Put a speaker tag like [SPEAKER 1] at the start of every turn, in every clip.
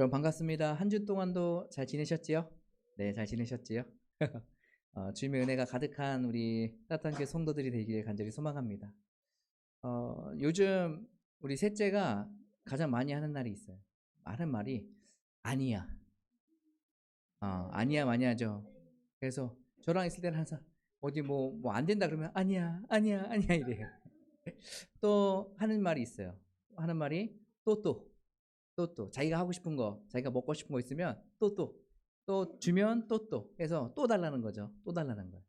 [SPEAKER 1] 여러분 반갑습니다. 한 주 동안도 잘 지내셨지요? 네, 잘 지내셨지요? 어, 주님의 은혜가 가득한 우리 따뜻한 교회 성도들이 되기를 간절히 소망합니다. 어, 요즘 우리 셋째가 가장 많이 하는 날이 있어요. 하는 말이 아니야. 어, 아니야 많이 하죠. 그래서 저랑 있을 때는 항상 어디 뭐 뭐 안 된다 그러면 아니야, 아니야, 아니야 이래요. 또 하는 말이 있어요. 하는 말이 또 또. 또 또 자기가 하고 싶은 거, 자기가 먹고 싶은 거 있으면 또 또. 또 주면 또 또. 해서 또 달라는 거죠. 또 달라는 거예요.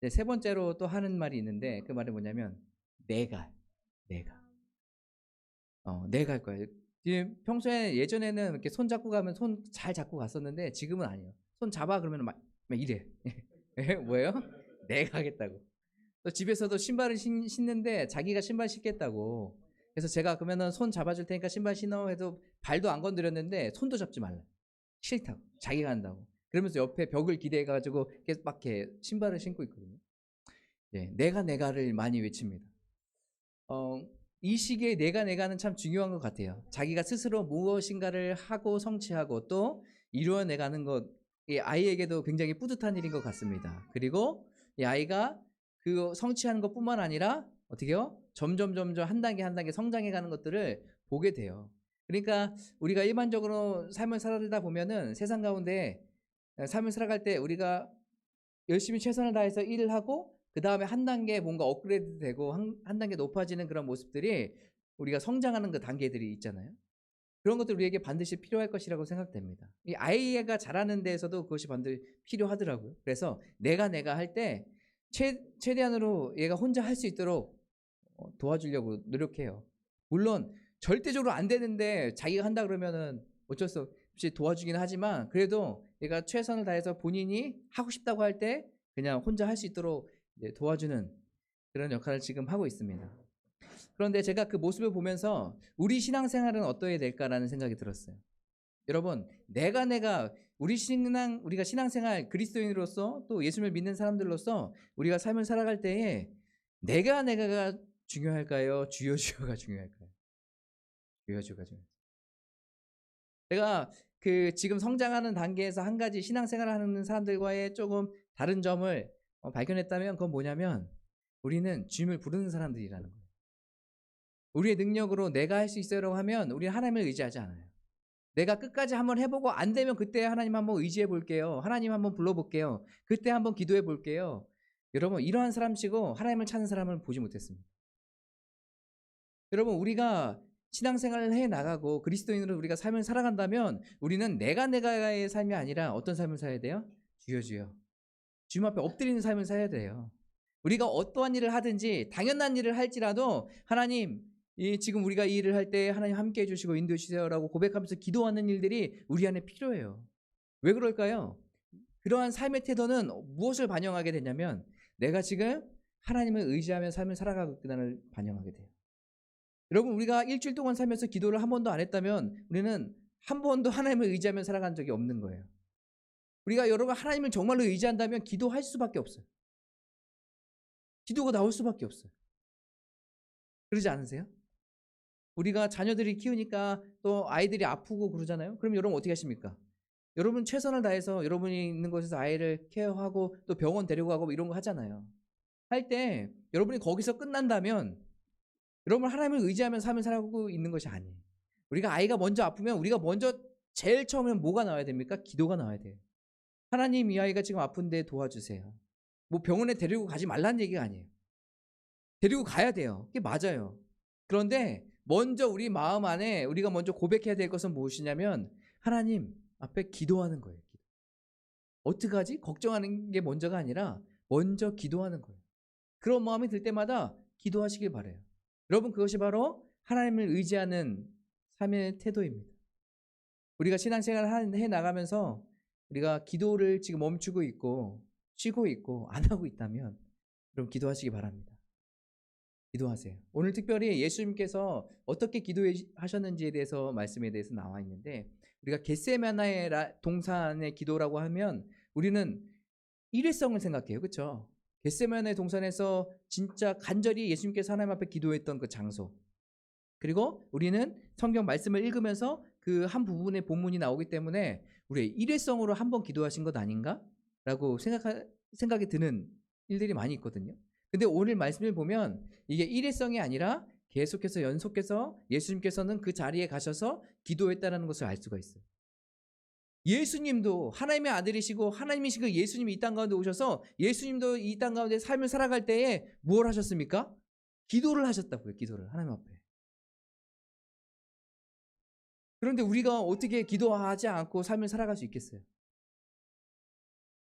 [SPEAKER 1] 네, 세 번째로 또 하는 말이 있는데 그 말이 뭐냐면 내가 내가 어 내가 할 거야. 지금 평소에 예전에는 이렇게 손 잡고 가면 손 잘 잡고 갔었는데 지금은 아니에요. 손 잡아 그러면 막, 막 이래. 예, 뭐예요? 내가 하겠다고. 또 집에서도 신발을 신, 신는데 자기가 신발 신겠다고. 그래서 제가 그러면은 손 잡아줄 테니까 신발 신어 해도 발도 안 건드렸는데 손도 잡지 말라. 싫다고. 자기가 한다고. 그러면서 옆에 벽을 기대해가지고 계속 막 이렇게 신발을 신고 있거든요. 예, 내가 내가를 많이 외칩니다. 어, 이 시기에 내가 내가는 참 중요한 것 같아요. 자기가 스스로 무엇인가를 하고 성취하고 또 이루어내가는 것, 이 아이에게도 굉장히 뿌듯한 일인 것 같습니다. 그리고 이 아이가 그 성취하는 것 뿐만 아니라 어떻게요? 점점 점점 한 단계 한 단계 성장해 가는 것들을 보게 돼요. 그러니까 우리가 일반적으로 삶을 살아다 보면은 세상 가운데 삶을 살아갈 때 우리가 열심히 최선을 다해서 일을 하고 그 다음에 한 단계 뭔가 업그레이드 되고 한, 한 단계 높아지는 그런 모습들이 우리가 성장하는 그 단계들이 있잖아요. 그런 것들 우리에게 반드시 필요할 것이라고 생각됩니다. 이 아이가 자라는 데에서도 그것이 반드시 필요하더라고요. 그래서 내가 내가 할 때 최대한으로 얘가 혼자 할 수 있도록 어, 도와주려고 노력해요. 물론 절대적으로 안 되는데 자기가 한다 그러면은 어쩔 수 없이 도와주긴 하지만 그래도 얘가 최선을 다해서 본인이 하고 싶다고 할 때 그냥 혼자 할 수 있도록 도와주는 그런 역할을 지금 하고 있습니다. 그런데 제가 그 모습을 보면서 우리 신앙생활은 어떠해야 될까라는 생각이 들었어요. 여러분, 내가 내가 우리 신앙 우리가 신앙생활 그리스도인으로서 또 예수님을 믿는 사람들로서 우리가 삶을 살아갈 때에 내가 내가가 중요할까요? 주여 주여가 중요할까요? 주여 주여가 중요. 제가 그 지금 성장하는 단계에서 한 가지 신앙생활을 하는 사람들과의 조금 다른 점을 어, 발견했다면 그건 뭐냐면 우리는 주님을 부르는 사람들이라는 거예요. 우리의 능력으로 내가 할 수 있어요라고 하면 우리는 하나님을 의지하지 않아요. 내가 끝까지 한번 해보고 안 되면 그때 하나님 한번 의지해 볼게요. 하나님 한번 불러볼게요. 그때 한번 기도해 볼게요. 여러분 이러한 사람치고 하나님을 찾는 사람을 보지 못했습니다. 여러분 우리가 신앙생활을 해 나가고 그리스도인으로 우리가 삶을 살아간다면 우리는 내가 내가의 삶이 아니라 어떤 삶을 살아야 돼요? 주여 주여. 주님 앞에 엎드리는 삶을 살아야 돼요. 우리가 어떠한 일을 하든지 당연한 일을 할지라도 하나님 이 지금 우리가 이 일을 할 때 하나님 함께 해주시고 인도해 주세요라고 고백하면서 기도하는 일들이 우리 안에 필요해요. 왜 그럴까요? 그러한 삶의 태도는 무엇을 반영하게 되냐면 내가 지금 하나님을 의지하며 삶을 살아가고 있구나를 반영하게 돼요. 여러분 우리가 일주일 동안 살면서 기도를 한 번도 안 했다면 우리는 한 번도 하나님을 의지하며 살아간 적이 없는 거예요. 우리가 여러분 하나님을 정말로 의지한다면 기도할 수밖에 없어요. 기도가 나올 수밖에 없어요. 그러지 않으세요? 우리가 자녀들이 키우니까 또 아이들이 아프고 그러잖아요. 그럼 여러분 어떻게 하십니까? 여러분 최선을 다해서 여러분이 있는 곳에서 아이를 케어하고 또 병원 데리고 가고 뭐 이런 거 하잖아요. 할 때 여러분이 거기서 끝난다면 여러분 하나님을 의지하면 삶을 살아가고 있는 것이 아니에요. 우리가 아이가 먼저 아프면 우리가 먼저 제일 처음에는 뭐가 나와야 됩니까? 기도가 나와야 돼요. 하나님 이 아이가 지금 아픈데 도와주세요. 뭐 병원에 데리고 가지 말라는 얘기가 아니에요. 데리고 가야 돼요. 그게 맞아요. 그런데 먼저 우리 마음 안에 우리가 먼저 고백해야 될 것은 무엇이냐면 하나님 앞에 기도하는 거예요. 어떻게 하지? 걱정하는 게 먼저가 아니라 먼저 기도하는 거예요. 그런 마음이 들 때마다 기도하시길 바래요. 여러분 그것이 바로 하나님을 의지하는 삶의 태도입니다. 우리가 신앙생활을 해 나가면서 우리가 기도를 지금 멈추고 있고 쉬고 있고 안 하고 있다면 그럼 기도하시기 바랍니다. 기도하세요. 오늘 특별히 예수님께서 어떻게 기도하셨는지에 대해서 말씀에 대해서 나와 있는데 우리가 겟세마나의 동산의 기도라고 하면 우리는 일회성을 생각해요. 그렇죠? 겟세마나의 동산에서 진짜 간절히 예수님께서 하나님 앞에 기도했던 그 장소. 그리고 우리는 성경 말씀을 읽으면서 그 한 부분의 본문이 나오기 때문에 우리 일회성으로 한번 기도하신 것 아닌가 라고 생각 생각이 드는 일들이 많이 있거든요. 근데 오늘 말씀을 보면 이게 일회성이 아니라 계속해서 연속해서 예수님께서는 그 자리에 가셔서 기도했다라는 것을 알 수가 있어요. 예수님도 하나님의 아들이시고 하나님이신 그 예수님이 이 땅 가운데 오셔서 예수님도 이 땅 가운데 삶을 살아갈 때에 무엇 하셨습니까? 기도를 하셨다고요. 기도를 하나님 앞에. 그런데 우리가 어떻게 기도하지 않고 삶을 살아갈 수 있겠어요?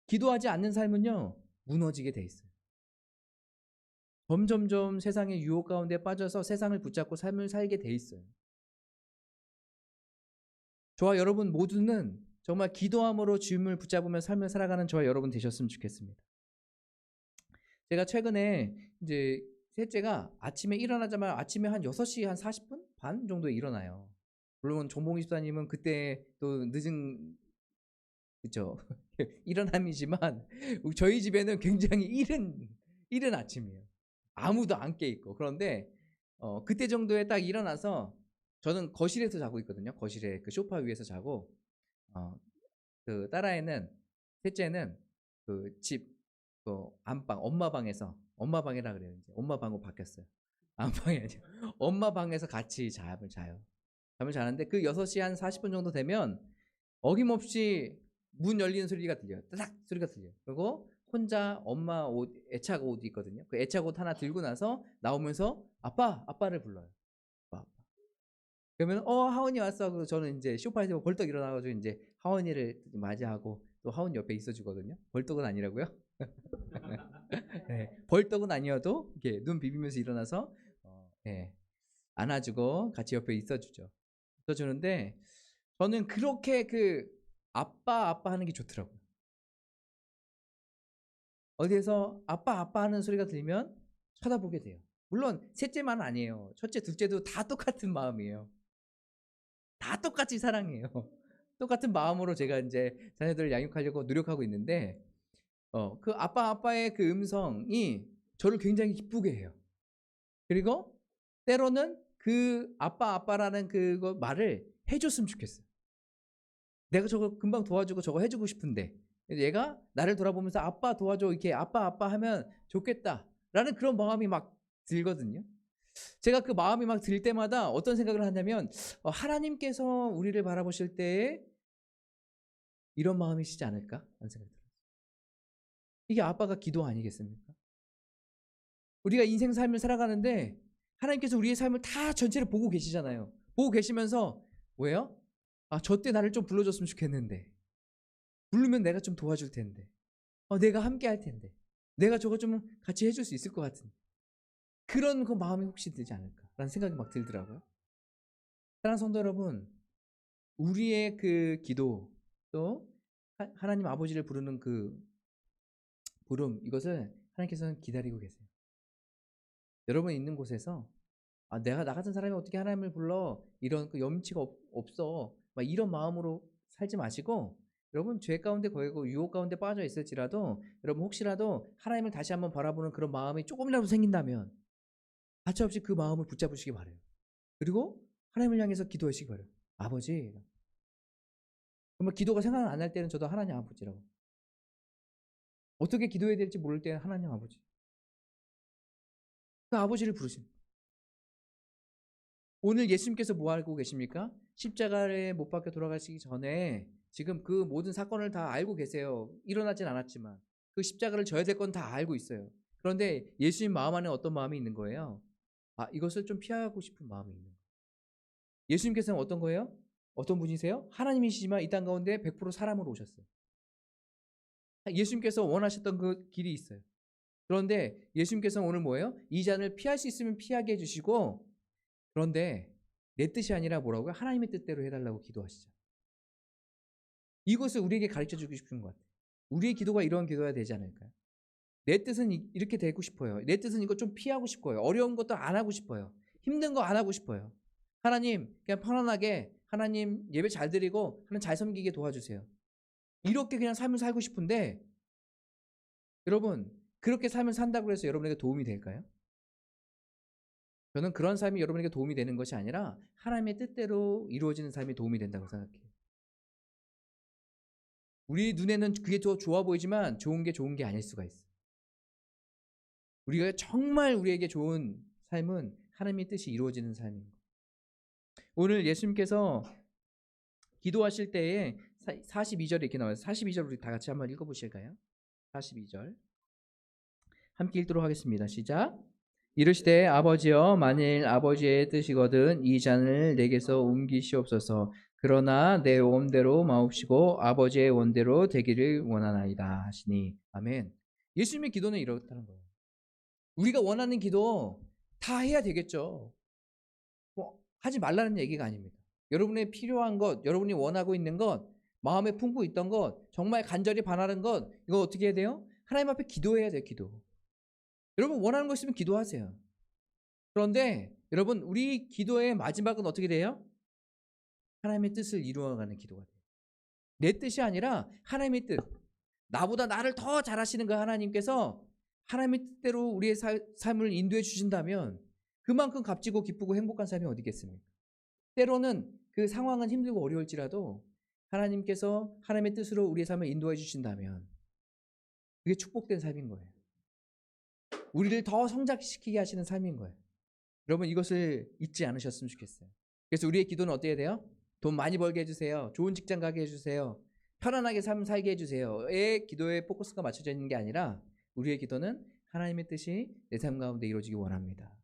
[SPEAKER 1] 기도하지 않는 삶은요 무너지게 돼 있어요. 점점점 세상의 유혹 가운데 빠져서 세상을 붙잡고 삶을 살게 돼 있어요. 저와 여러분 모두는 정말 기도함으로 주님을 붙잡으며 삶을 살아가는 저와 여러분 되셨으면 좋겠습니다. 제가 최근에 이제 셋째가 아침에 일어나자마자 아침에 한 6시 한 40분 반 정도에 일어나요. 물론 정봉희 집사님은 그때 또 늦은 그죠 일어남이지만 저희 집에는 굉장히 이른 이른 아침이에요. 아무도 안 깨 있고 그런데 어, 그때 정도에 딱 일어나서 저는 거실에서 자고 있거든요. 거실에 그 소파 위에서 자고 어, 그 딸아이는 셋째는 그집 그 안방 엄마 방에서 엄마 방이라 그래요. 이제 엄마 방으로 바뀌었어요. 안방이 아니고 엄마 방에서 같이 잠을 자요. 잠을 자는데 그 6시 한 40분 정도 되면 어김없이 문 열리는 소리가 들려요. 따닥 소리가 들려요. 그리고 혼자 엄마 옷 애착 옷 있거든요. 그 애착 옷 하나 들고 나서 나오면서 아빠 아빠를 불러요. 그러면 어 하원이 왔어. 그래서 저는 이제 쇼파에서 벌떡 일어나가지고 이제 하원이를 맞이하고 또 하원 옆에 있어주거든요. 벌떡은 아니라고요. 네, 벌떡은 아니어도 이렇게 눈 비비면서 일어나서 어, 예, 안아주고 같이 옆에 있어주죠. 있어주는데 저는 그렇게 그 아빠 아빠 하는 게 좋더라고요. 어디에서 아빠 아빠 하는 소리가 들리면 쳐다보게 돼요. 물론 셋째만 아니에요. 첫째, 둘째도 다 똑같은 마음이에요. 다 똑같이 사랑해요. 똑같은 마음으로 제가 이제 자녀들을 양육하려고 노력하고 있는데 어, 그 아빠 아빠의 그 음성이 저를 굉장히 기쁘게 해요. 그리고 때로는 그 아빠 아빠라는 그거 말을 해줬으면 좋겠어요. 내가 저거 금방 도와주고 저거 해주고 싶은데 얘가 나를 돌아보면서 아빠 도와줘 이렇게 아빠 아빠 하면 좋겠다라는 그런 마음이 막 들거든요. 제가 그 마음이 막 들 때마다 어떤 생각을 하냐면 어, 하나님께서 우리를 바라보실 때에 이런 마음이시지 않을까 하는 생각이 들어요. 이게 아빠가 기도 아니겠습니까? 우리가 인생 삶을 살아가는데 하나님께서 우리의 삶을 다 전체를 보고 계시잖아요. 보고 계시면서 왜요? 아, 저 때 나를 좀 불러줬으면 좋겠는데. 부르면 내가 좀 도와줄 텐데. 어, 내가 함께 할 텐데. 내가 저거 좀 같이 해줄 수 있을 것 같은데. 그런 그 마음이 혹시 들지 않을까라는 생각이 막 들더라고요. 사랑하는 성도 여러분, 우리의 그 기도 또 하- 하나님 아버지를 부르는 그 부름 이것을 하나님께서는 기다리고 계세요. 여러분 있는 곳에서 아, 내가 나 같은 사람이 어떻게 하나님을 불러 이런 그 염치가 없, 없어 막 이런 마음으로 살지 마시고 여러분 죄 가운데 거이고 유혹 가운데 빠져 있을지라도 여러분 혹시라도 하나님을 다시 한번 바라보는 그런 마음이 조금이라도 생긴다면 가차없이 그 마음을 붙잡으시기 바래요. 그리고 하나님을 향해서 기도하시기 바래요. 아버지 정말 기도가 생각 안 날 때는 저도 하나님 아버지라고 어떻게 기도해야 될지 모를 때는 하나님 아버지 그 아버지를 부르십니다. 오늘 예수님께서 뭐 하고 계십니까? 십자가에 못 박혀 돌아가시기 전에 지금 그 모든 사건을 다 알고 계세요. 일어나진 않았지만 그 십자가를 져야 될 건 다 알고 있어요. 그런데 예수님 마음 안에 어떤 마음이 있는 거예요? 아, 이것을 좀 피하고 싶은 마음이 있는 거예요. 예수님께서는 어떤 거예요? 어떤 분이세요? 하나님이시지만 이 땅 가운데 100% 사람으로 오셨어요. 예수님께서 원하셨던 그 길이 있어요. 그런데 예수님께서는 오늘 뭐예요? 이 잔을 피할 수 있으면 피하게 해주시고 그런데 내 뜻이 아니라 뭐라고요? 하나님의 뜻대로 해달라고 기도하시죠. 이것을 우리에게 가르쳐 주고 싶은 것 같아요. 우리의 기도가 이런 기도가 되지 않을까요? 내 뜻은 이- 이렇게 되고 싶어요. 내 뜻은 이거 좀 피하고 싶어요. 어려운 것도 안 하고 싶어요. 힘든 거 안 하고 싶어요. 하나님, 그냥 편안하게 하나님 예배 잘 드리고 하나님 잘 섬기게 도와주세요. 이렇게 그냥 삶을 살고 싶은데 여러분 그렇게 삶을 산다고 해서 여러분에게 도움이 될까요? 저는 그런 삶이 여러분에게 도움이 되는 것이 아니라 하나님의 뜻대로 이루어지는 삶이 도움이 된다고 생각해요. 우리 눈에는 그게 더 좋아 보이지만 좋은 게 좋은 게 아닐 수가 있어. 우리가 정말 우리에게 좋은 삶은 하나님의 뜻이 이루어지는 삶인 거예요. 오늘 예수님께서 기도하실 때에 42절에 이렇게 나와요. 42절 우리 다 같이 한번 읽어 보실까요? 42절 함께 읽도록 하겠습니다. 시작. 이르시되 아버지여 만일 아버지의 뜻이거든 이 잔을 내게서 옮기시옵소서 그러나 내 원대로 마옵시고 아버지의 원대로 되기를 원하나이다 하시니 아멘. 예수님의 기도는 이렇다는 거예요. 우리가 원하는 기도 다 해야 되겠죠. 뭐 하지 말라는 얘기가 아닙니다. 여러분의 필요한 것, 여러분이 원하고 있는 것, 마음에 품고 있던 것, 정말 간절히 바라는 것, 이거 어떻게 해야 돼요? 하나님 앞에 기도해야 돼요, 기도. 여러분 원하는 거 있으면 기도하세요. 그런데 여러분 우리 기도의 마지막은 어떻게 돼요? 하나님의 뜻을 이루어가는 기도가 돼요. 내 뜻이 아니라 하나님의 뜻. 나보다 나를 더 잘하시는 그 하나님께서 하나님의 뜻대로 우리의 사- 삶을 인도해 주신다면 그만큼 값지고 기쁘고 행복한 삶이 어디 있겠습니까? 때로는 그 상황은 힘들고 어려울지라도 하나님께서 하나님의 뜻으로 우리의 삶을 인도해 주신다면 그게 축복된 삶인 거예요. 우리를 더 성장시키게 하시는 삶인 거예요. 여러분 이것을 잊지 않으셨으면 좋겠어요. 그래서 우리의 기도는 어때야 돼요? 돈 많이 벌게 해주세요. 좋은 직장 가게 해주세요. 편안하게 삶 살게 해주세요. 의 기도에 포커스가 맞춰져 있는 게 아니라 우리의 기도는 하나님의 뜻이 내 삶 가운데 이루어지기 원합니다.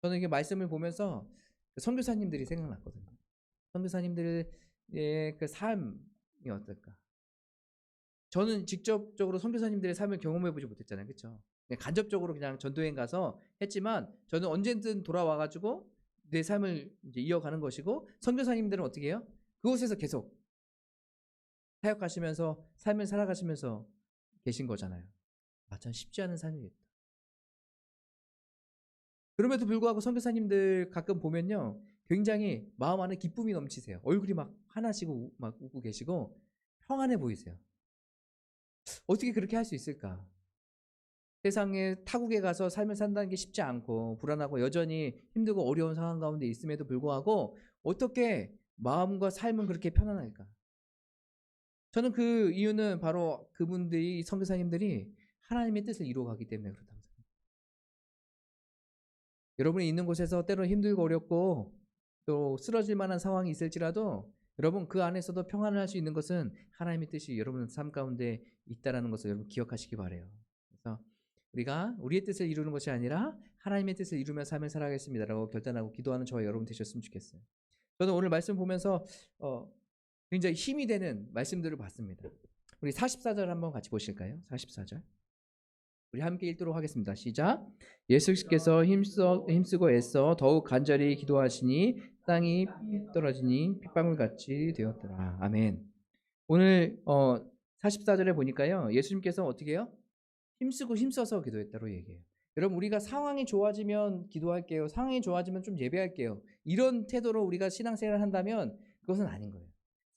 [SPEAKER 1] 저는 이게 말씀을 보면서 그 선교사님들이 생각났거든요. 선교사님들의 그 삶이 어떨까? 저는 직접적으로 선교사님들의 삶을 경험해 보지 못했잖아요. 그렇죠? 간접적으로 그냥 전도행 가서 했지만 저는 언제든 돌아와 가지고 내 삶을 이어가는 것이고 선교사님들은 어떻게 해요? 그곳에서 계속 사역하시면서 삶을 살아가시면서 계신 거잖아요. 아, 참 쉽지 않은 삶이겠다. 그럼에도 불구하고 선교사님들 가끔 보면요. 굉장히 마음 안에 기쁨이 넘치세요. 얼굴이 막 우- 막 웃고 계시고 평안해 보이세요. 어떻게 그렇게 할 수 있을까? 세상에 타국에 가서 삶을 산다는 게 쉽지 않고 불안하고 여전히 힘들고 어려운 상황 가운데 있음에도 불구하고 어떻게 마음과 삶은 그렇게 편안할까? 저는 그 이유는 바로 그분들이 선교사님들이 하나님의 뜻을 이루어가기 때문에 그렇다고 생각합니다. 여러분이 있는 곳에서 때로 힘들고 어렵고 또 쓰러질 만한 상황이 있을지라도 여러분 그 안에서도 평안을 할 수 있는 것은 하나님의 뜻이 여러분 삶 가운데 있다라는 것을 여러분 기억하시기 바래요. 그래서 우리가 우리의 뜻을 이루는 것이 아니라 하나님의 뜻을 이루며 삶을 살아가겠습니다라고 결단하고 기도하는 저와 여러분 되셨으면 좋겠어요. 저는 오늘 말씀 보면서 어, 굉장히 힘이 되는 말씀들을 봤습니다. 우리 44절 한번 같이 보실까요? 44절. 우리 함께 읽도록 하겠습니다. 시작. 예수께서 힘써, 힘쓰고 애써 더욱 간절히 기도하시니 땅이 떨어지니 핏방울 같이 되었더라. 아멘. 오늘 어, 44절에 보니까요. 예수님께서 어떻게 해요? 힘쓰고 힘써서 기도했다고 얘기해요. 여러분 우리가 상황이 좋아지면 기도할게요. 상황이 좋아지면 좀 예배할게요. 이런 태도로 우리가 신앙생활을 한다면 그것은 아닌 거예요.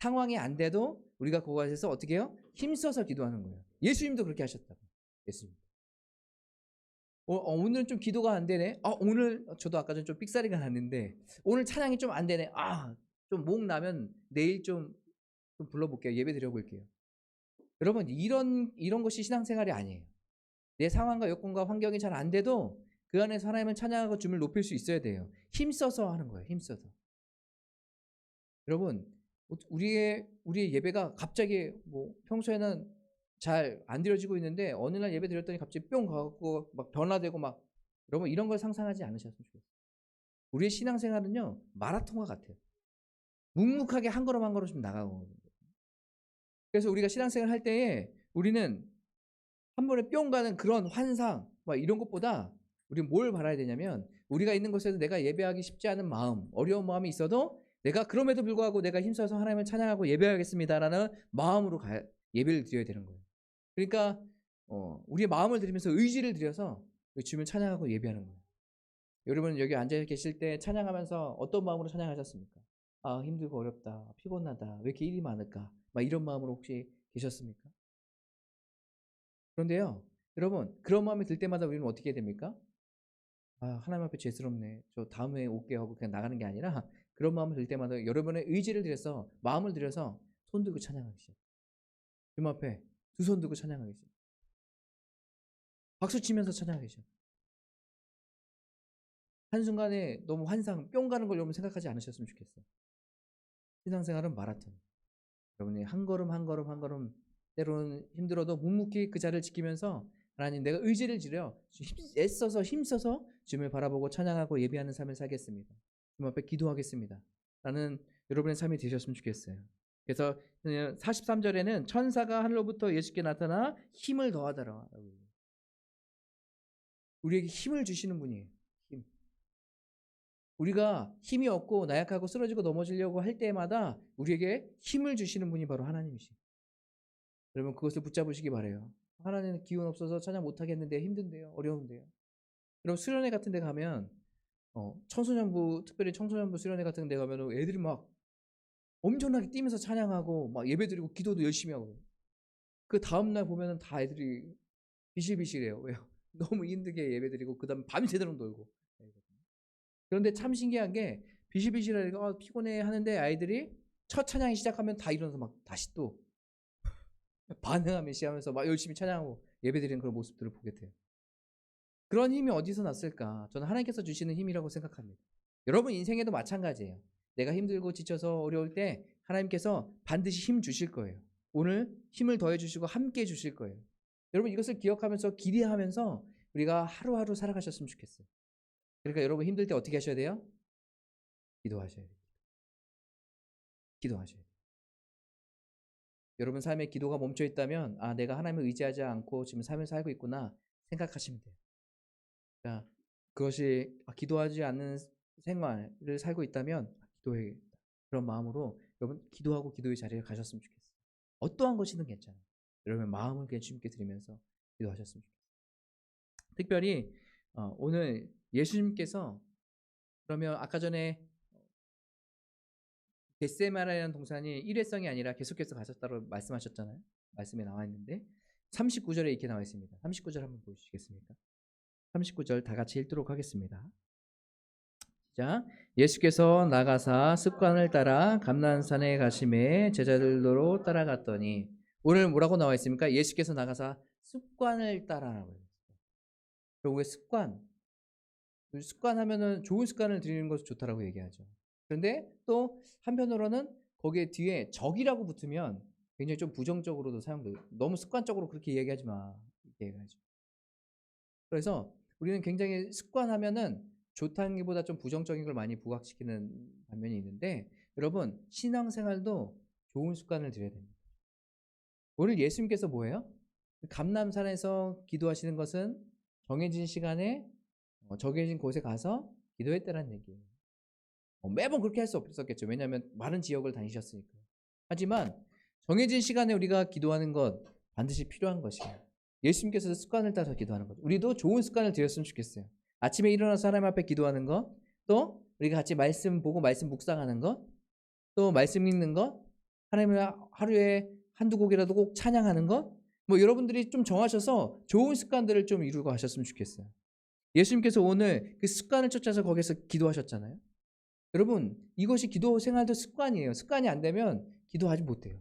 [SPEAKER 1] 상황이 안 돼도 우리가 그것에서 어떻게 해요? 힘써서 기도하는 거예요. 예수님도 그렇게 하셨다고. 예수님. 어, 어, 오늘은 좀 기도가 안 되네. 아, 오늘 저도 아까 전에 좀 삑사리가 났는데 오늘 찬양이 좀 안 되네. 아, 좀 목 나면 내일 좀, 좀 불러볼게요. 예배 드려볼게요. 여러분 이런 이런 것이 신앙생활이 아니에요. 내 상황과 여건과 환경이 잘 안 돼도 그 안에서 하나님을 찬양하고 주님을 높일 수 있어야 돼요. 힘써서 하는 거예요. 힘써서. 여러분 우리의 우리의 예배가 갑자기 뭐 평소에는 잘 안 드려지고 있는데 어느 날 예배 드렸더니 갑자기 뿅 가고 막 변화되고 막 여러분 이런 걸 상상하지 않으셨으면 좋겠어요. 우리의 신앙생활은요 마라톤과 같아요. 묵묵하게 한 걸음 한 걸음씩 나가고 그래서 우리가 신앙생활 할 때에 우리는 한 번에 뿅 가는 그런 환상 막 이런 것보다 우리는 뭘 바라야 되냐면 우리가 있는 곳에서 내가 예배하기 쉽지 않은 마음 어려운 마음이 있어도 내가 그럼에도 불구하고 내가 힘써서 하나님을 찬양하고 예배하겠습니다라는 마음으로 가, 예배를 드려야 되는 거예요. 그러니까 어, 우리의 마음을 들이면서 의지를 들여서 주님을 찬양하고 예배하는 거예요. 여러분 여기 앉아 계실 때 찬양하면서 어떤 마음으로 찬양하셨습니까? 아 힘들고 어렵다, 피곤하다, 왜 이렇게 일이 많을까? 막 이런 마음으로 혹시 계셨습니까? 그런데요, 여러분 그런 마음이 들 때마다 우리는 어떻게 됩니까? 아 하나님 앞에 죄스럽네. 저 다음에 올게요 하고 그냥 나가는 게 아니라 그런 마음을 들 때마다 여러분의 의지를 들여서 마음을 들여서 손 들고 찬양하기 시작. 주님 앞에 두 손 들고 찬양하기 시작. 박수 치면서 찬양하기 시작. 한순간에 너무 환상 뿅 가는 걸 여러분 생각하지 않으셨으면 좋겠어요. 신앙생활은 마라톤. 여러분이 한 걸음 한 걸음 한 걸음 때로는 힘들어도 묵묵히 그 자리를 지키면서 하나님 내가 의지를 지려 힘- 애써서 힘써서 주님을 바라보고 찬양하고 예배하는 삶을 살겠습니다. 주님 앞에 기도하겠습니다. 라는 여러분의 삶이 되셨으면 좋겠어요. 그래서 43절에는 천사가 하늘로부터 예수께 나타나 힘을 더하더라. 우리에게 힘을 주시는 분이에요. 힘. 우리가 힘이 없고 나약하고 쓰러지고 넘어지려고 할 때마다 우리에게 힘을 주시는 분이 바로 하나님이시죠. 여러분 그것을 붙잡으시기 바래요. 하나님은 기운 없어서 찬양 못 하겠는데 힘든데요. 어려운데요. 여러분 수련회 같은 데 가면 어, 청소년부 특별히 청소년부 수련회 같은 데 가면 애들이 막 엄청나게 뛰면서 찬양하고 막 예배드리고 기도도 열심히 하고 그 다음 날 보면은 다 애들이 비실비실해요. 왜요? 너무 힘들게 예배드리고 그 다음 밤새도록 놀고. 그런데 참 신기한 게 비실비실하니까 아, 피곤해 하는데 아이들이 첫 찬양이 시작하면 다 일어나서 막 다시 또 반응하며 시하면서 막 열심히 찬양하고 예배드리는 그런 모습들을 보게 돼요. 그런 힘이 어디서 났을까? 저는 하나님께서 주시는 힘이라고 생각합니다. 여러분 인생에도 마찬가지예요. 내가 힘들고 지쳐서 어려울 때 하나님께서 반드시 힘 주실 거예요. 오늘 힘을 더해 주시고 함께 해 주실 거예요. 여러분 이것을 기억하면서 기대하면서 우리가 하루하루 살아가셨으면 좋겠어요. 그러니까 여러분 힘들 때 어떻게 하셔야 돼요? 기도하셔야 돼요. 기도하셔야 돼요. 여러분 삶에 기도가 멈춰 있다면 아 내가 하나님을 의지하지 않고 지금 삶을 살고 있구나 생각하시면 돼요. 그러니까 그것이 아, 기도하지 않는 생활을 살고 있다면 아, 기도해야겠다. 그런 마음으로 여러분 기도하고 기도의 자리에 가셨으면 좋겠어요. 어떠한 것이든 괜찮아요. 여러분 마음을 그냥 주님께 드리면서 기도하셨으면 좋겠어요. 특별히 어, 오늘 예수님께서 그러면 아까 전에 겟세마라는 동산이 일회성이 아니라 계속해서 가셨다고 말씀하셨잖아요. 말씀에 나와 있는데 39절에 이렇게 나와 있습니다. 39절 한번 보시겠습니까? 39절 다 같이 읽도록 하겠습니다. 자, 예수께서 나가사 습관을 따라 감난산에 가심에 제자들로 따라갔더니 오늘 뭐라고 나와 있습니까? 예수께서 나가사 습관을 따라라고 했어요. 결국에 습관. 습관 하면은 좋은 습관을 들이는 것이 좋다라고 얘기하죠. 그런데 또 한편으로는 거기에 뒤에 적이라고 붙으면 굉장히 좀 부정적으로도 사용돼요. 너무 습관적으로 그렇게 얘기하지 마. 얘기하죠. 그래서 우리는 굉장히 습관하면은 좋다는 게보다 좀 부정적인 걸 많이 부각시키는 반면이 있는데 여러분 신앙생활도 좋은 습관을 들여야 됩니다. 오늘 예수님께서 뭐예요? 감남산에서 기도하시는 것은 정해진 시간에 어, 정해진 곳에 가서 기도했다는 얘기예요. 어, 매번 그렇게 할 수 없었겠죠. 왜냐하면 많은 지역을 다니셨으니까. 하지만 정해진 시간에 우리가 기도하는 것 반드시 필요한 것이에요. 예수님께서 습관을 따서 기도하는 것. 우리도 좋은 습관을 들였으면 좋겠어요. 아침에 일어나서 하나님 앞에 기도하는 것, 또 우리가 같이 말씀 보고 말씀 묵상하는 것, 또 말씀 읽는 것, 하나님을 하루에 한두 곡이라도 꼭 찬양하는 것, 뭐 여러분들이 좀 정하셔서 좋은 습관들을 좀 이루고 하셨으면 좋겠어요. 예수님께서 오늘 그 습관을 쫓아서 거기서 기도하셨잖아요. 여러분, 이것이 기도 생활도 습관이에요. 습관이 안 되면 기도하지 못해요.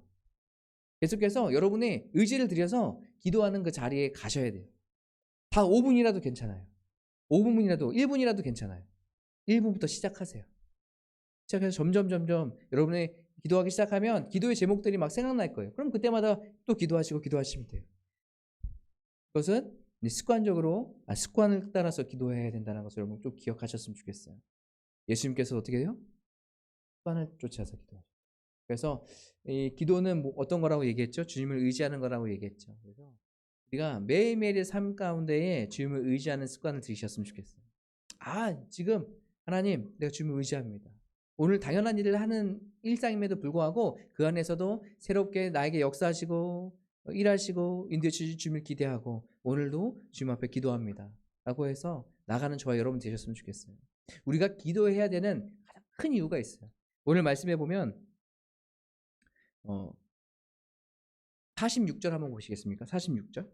[SPEAKER 1] 계속해서 여러분의 의지를 들여서 기도하는 그 자리에 가셔야 돼요. 다 5분이라도 괜찮아요. 5분이라도 1분이라도 괜찮아요. 1분부터 시작하세요. 시작해서 점점 점점 여러분의 기도하기 시작하면 기도의 제목들이 막 생각날 거예요. 그럼 그때마다 또 기도하시고 기도하시면 돼요. 그것은 습관적으로 아, 습관을 따라서 기도해야 된다는 것을 여러분 좀 기억하셨으면 좋겠어요. 예수님께서 어떻게 해요? 습관을 쫓아서 기도하죠. 그래서 이 기도는 뭐 어떤 거라고 얘기했죠? 주님을 의지하는 거라고 얘기했죠. 그래서 우리가 매일매일의 삶 가운데에 주님을 의지하는 습관을 들이셨으면 좋겠어요. 아, 지금 하나님, 내가 주님을 의지합니다. 오늘 당연한 일을 하는 일상임에도 불구하고 그 안에서도 새롭게 나에게 역사하시고 일하시고 인도해 주실 주님을 기대하고 오늘도 주님 앞에 기도합니다. 라고 해서 나가는 저와 여러분 되셨으면 좋겠어요. 우리가 기도해야 되는 가장 큰 이유가 있어요. 오늘 말씀해 보면 어 46절 한번 보시겠습니까? 46절.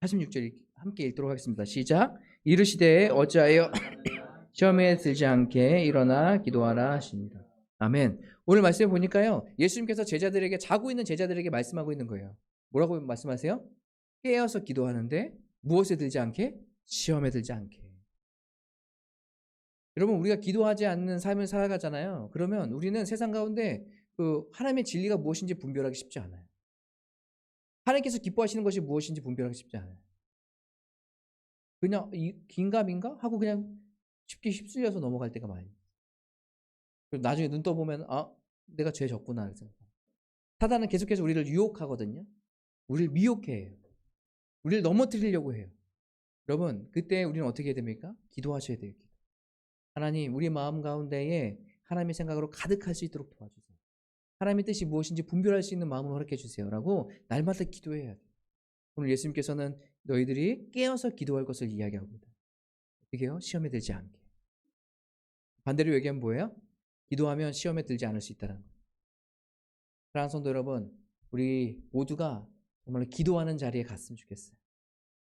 [SPEAKER 1] 46절 함께 읽도록 하겠습니다. 시작. 이르시되 어찌하여 시험에 들지 않게 일어나 기도하라 하십니다. 아멘. 오늘 말씀에 보니까요. 예수님께서 제자들에게 자고 있는 제자들에게 말씀하고 있는 거예요. 뭐라고 말씀하세요? 깨어서 기도하는데 무엇에 들지 않게? 시험에 들지 않게. 여러분 우리가 기도하지 않는 삶을 살아가잖아요. 그러면 우리는 세상 가운데 그 하나님의 진리가 무엇인지 분별하기 쉽지 않아요. 하나님께서 기뻐하시는 것이 무엇인지 분별하기 쉽지 않아요. 그냥 이 긴가민가 하고 그냥 쉽게 휩쓸려서 넘어갈 때가 많이. 그리고 나중에 눈 떠보면 아 내가 죄 졌구나 생각해요. 사단은 계속해서 우리를 유혹하거든요. 우리를 미혹해요. 우리를 넘어뜨리려고 해요. 여러분 그때 우리는 어떻게 해야 됩니까? 기도하셔야 돼요. 기도. 하나님 우리 마음 가운데에 하나님의 생각으로 가득할 수 있도록 도와주세요. 하나님의 뜻이 무엇인지 분별할 수 있는 마음을 허락해 주세요라고 날마다 기도해야 돼요. 오늘 예수님께서는 너희들이 깨어서 기도할 것을 이야기합니다. 어떻게 해요? 시험에 들지 않게. 반대로 얘기하면 뭐예요? 기도하면 시험에 들지 않을 수 있다는 거예요. 사랑하는 성도 여러분, 우리 모두가 정말로 기도하는 자리에 갔으면 좋겠어요.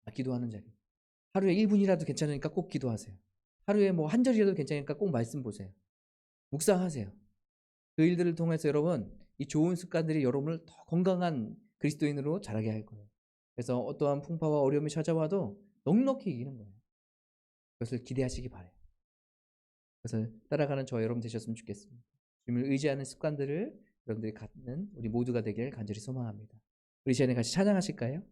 [SPEAKER 1] 아, 기도하는 자리. 하루에 1분이라도 괜찮으니까 꼭 기도하세요. 하루에 뭐 한 절이라도 괜찮으니까 꼭 말씀 보세요. 묵상하세요. 그 일들을 통해서 여러분, 이 좋은 습관들이 여러분을 더 건강한 그리스도인으로 자라게 할 거예요. 그래서 어떠한 풍파와 어려움이 찾아와도 넉넉히 이기는 거예요. 그것을 기대하시기 바래요. 그것을 따라가는 저 여러분 되셨으면 좋겠습니다. 주님을 의지하는 습관들을 여러분들이 갖는 우리 모두가 되길 간절히 소망합니다. 우리 시간에 같이 찬양하실까요?